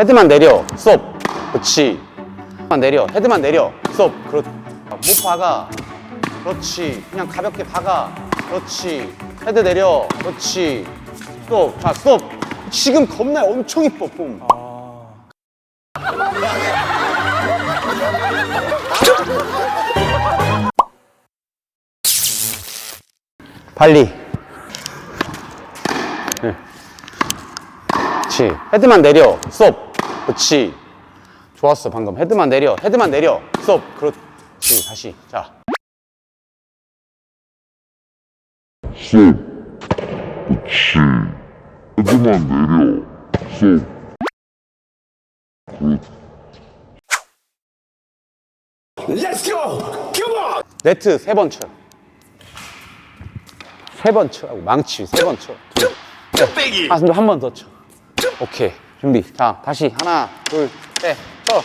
헤드만 내려. 스톱. 그렇지. 헤드만 내려. 헤드만 내려. 스톱. 그렇. 못 박아. 그렇지. 그냥 가볍게 박아. 그렇지. 헤드 내려. 그렇지. 스톱. 자, 스톱. 지금 겁나 엄청 이뻐, 폼. 발리. 네. 그렇지. 헤드만 내려. 스톱. 그렇지. 좋았어, 방금. 헤드만 내려. 헤드만 내려. 스톱. 그렇지. 다시. 자. 쏙. 그치. 헤드만 내려. 쏙. 네트 세 번 쳐. 세번 쳐라고. 망치 세 번 쳐. 뚝배기. 아, 근데 한번 더 쳐. 오케이. 준비. 자, 다시. 하나, 둘, 셋. 쳐.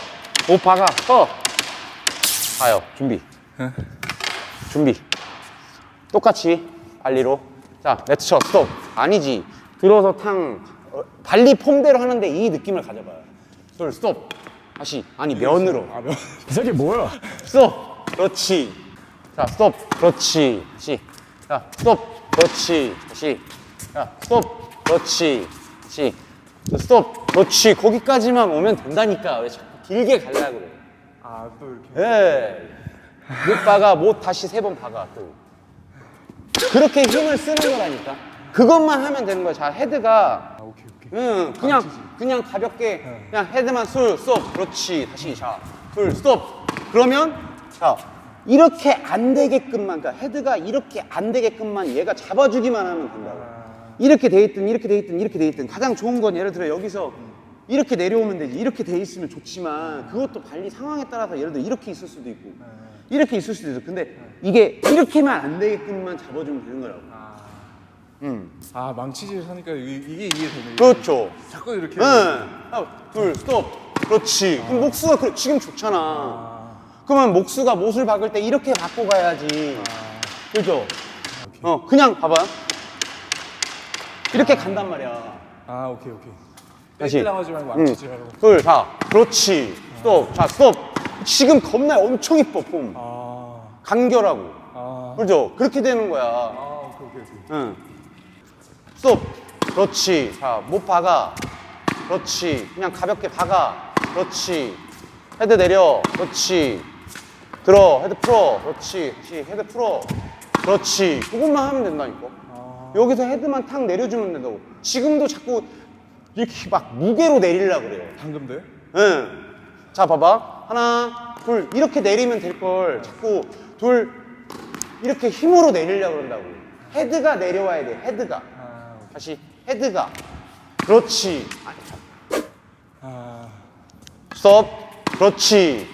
못 박아. 쳐. 가요. 준비. 준비. 똑같이. 발리로. 자, 네트 쳐. 스톱. 아니지. 들어서 탕. 어, 발리 폼대로 하는데 이 느낌을 가져봐요. 둘, 스톱. 다시. 아니, 면으로. 이 새끼 뭐야? 스톱. 그렇지. 자, 스톱. 그렇지. 다시. 자, 스톱. 그렇지. 다시. 자, 스톱. 그렇지. 다시. 자, 스톱. 그렇지. 거기까지만 오면 된다니까. 왜 자꾸 길게 가려고 그래. 아 또 이렇게. 예. 못 박아, 못 다시 세 번 박아, 또. 그렇게 힘을 쓰는 거라니까. 그것만 하면 되는 거야. 자, 헤드가 아 오케이 오케이. 응, 그냥 그냥 가볍게 그냥 헤드만 술 스톱 그렇지 다시 자술 스톱 그러면 자 이렇게 안 되게끔만 그러니까 헤드가 이렇게 안 되게끔만 얘가 잡아주기만 하면 된다고 이렇게 돼 있든 이렇게 돼 있든 이렇게 돼 있든 가장 좋은 건 예를 들어 여기서 이렇게 내려오면 되지 이렇게 돼 있으면 좋지만 그것도 관리 상황에 따라서 예를 들어 이렇게 있을 수도 있고 이렇게 있을 수도 있어 근데 이게 이렇게만 안 되게끔만 잡아주면 되는 거라고 음. 아 망치질 하니까 이게 이게 이해되네. 그렇죠 자꾸 이렇게. 응. 하나, 둘, 스톱. 그렇지. 그럼 목수가 그- 지금 좋잖아. 그러면 목수가 못을 박을 때 이렇게 박고 가야지. 그죠? 어, 그냥 봐봐. 이렇게 간단 말이야. 아 오케이 오케이. 다시. 말고 응. 하라고. 둘, 자. 그렇지. 스톱. 자, 스톱. 지금 겁나 엄청 이뻐, 폼. 아. 간결하고. 아. 그죠? 그렇게 되는 거야. 아 오케이 오케이 오케이. 응. 스톱. 그렇지. 자, 못 박아. 그렇지. 그냥 가볍게 박아. 그렇지. 헤드 내려. 그렇지. 들어. 헤드 풀어. 그렇지. 다시 헤드 풀어. 그렇지. 그것만 하면 된다니까. 여기서 헤드만 탁 내려주면 된다고. 지금도 자꾸 이렇게 막 무게로 내리려고 그래요. 방금 돼? 응. 자, 봐봐. 하나, 둘, 이렇게 내리면 될 걸. 자꾸 둘, 이렇게 힘으로 내리려고 그런다고. 헤드가 내려와야 돼, 헤드가. 아 오케이. 다시, 헤드가. 그렇지. 아. 스톱. 그렇지.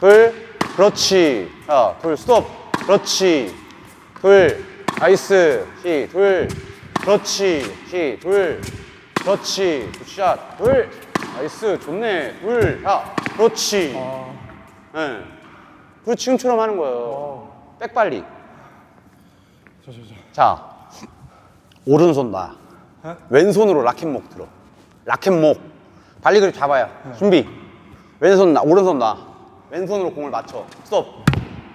둘, 그렇지. 자, 둘, 스톱. 그렇지. 둘, 나이스. 시, 둘. 그렇지. 시, 둘. 그렇지. 굿샷. 둘. 나이스. 좋네. 둘. 야, 그렇지. 아. 예. 그리고 지금처럼 하는 거예요. 어. 백발리. 저저 저. 자, 오른손 놔. 어? 왼손으로 라켓목 들어. 라켓목. 발리 그립 잡아요. 준비. 왼손 놔, 오른손 놔. 왼손으로 공을 맞춰. 스톱.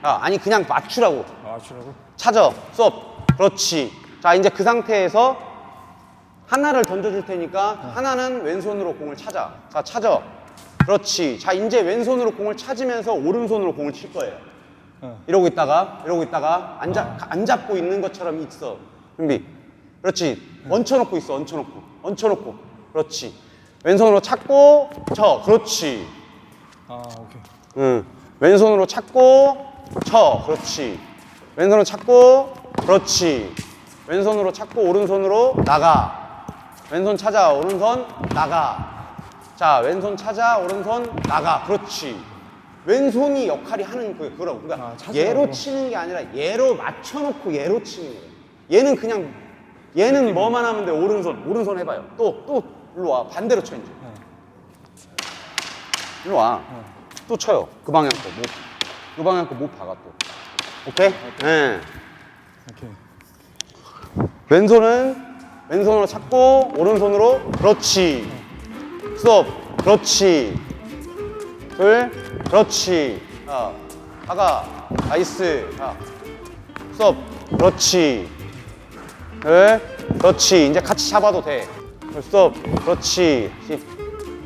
야, 아니 그냥 맞추라고. 아 맞추라고? 찾아. 스톱. 그렇지. 자, 이제 그 상태에서 하나를 던져줄 테니까 하나는 왼손으로 공을 찾아. 자, 찾아. 그렇지. 자, 이제 왼손으로 공을 찾으면서 오른손으로 공을 칠 거예요. 어. 이러고 있다가, 이러고 있다가 안, 잡, 안 잡고 있는 것처럼 있어. 준비. 그렇지. 얹혀놓고 있어. 얹혀놓고. 얹혀놓고. 그렇지. 왼손으로 찾고 쳐. 그렇지. 아 오케이. 응. 왼손으로 찾고 쳐. 그렇지. 왼손으로 찾고 그렇지. 왼손으로 찾고 오른손으로 나가. 왼손 찾아 오른손 나가. 자 왼손 찾아 오른손 나가. 그렇지. 왼손이 역할이 하는 그 그거라고. 그러니까 아, 찾으라고. 얘로 치는 게 아니라 얘로 맞춰놓고 얘로 치는 거예요. 얘는 그냥 얘는 뭐만 하면 돼 오른손 오른손 해봐요. 또 또 일로 와 반대로 쳐 이제. 일로 와. 또 쳐요. 그 방향 거. 못, 그 방향 거못 박아 또. 오케이? 예. 오케이. 왼손은 왼손으로 찾고 오른손으로 그렇지. 스톱. 그렇지. 둘, 그렇지. 자, 하가, 나이스. 자, 스톱, 그렇지. 둘, 그렇지. 이제 같이 잡아도 돼. 둘, 스톱, 그렇지. 시.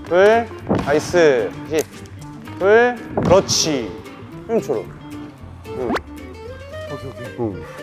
둘, 나이스. 시. 둘, 그렇지. 힘초로. 응, 오케이 오케이 응.